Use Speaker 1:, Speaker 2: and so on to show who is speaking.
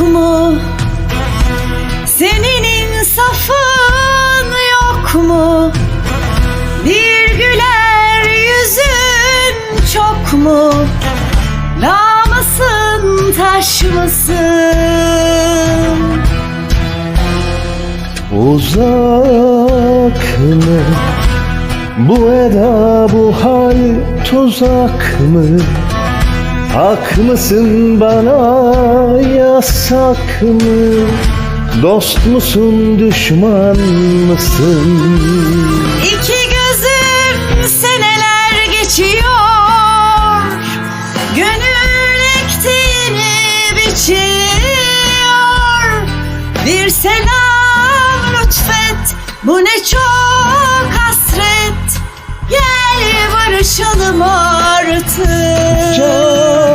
Speaker 1: mu? Senin insafın yok mu? Bir güler yüzün çok mu? Dağ mısın taş mısın?
Speaker 2: Uzak mı? Bu eda bu hal tuzak mı? Hak mısın bana yasak mı? Dost musun düşman mısın?
Speaker 1: İki gözüm seneler geçiyor Gönül ektiğini biçiyor Bir selam lütfet bu ne çok hasret Gel barışalım artık
Speaker 2: Can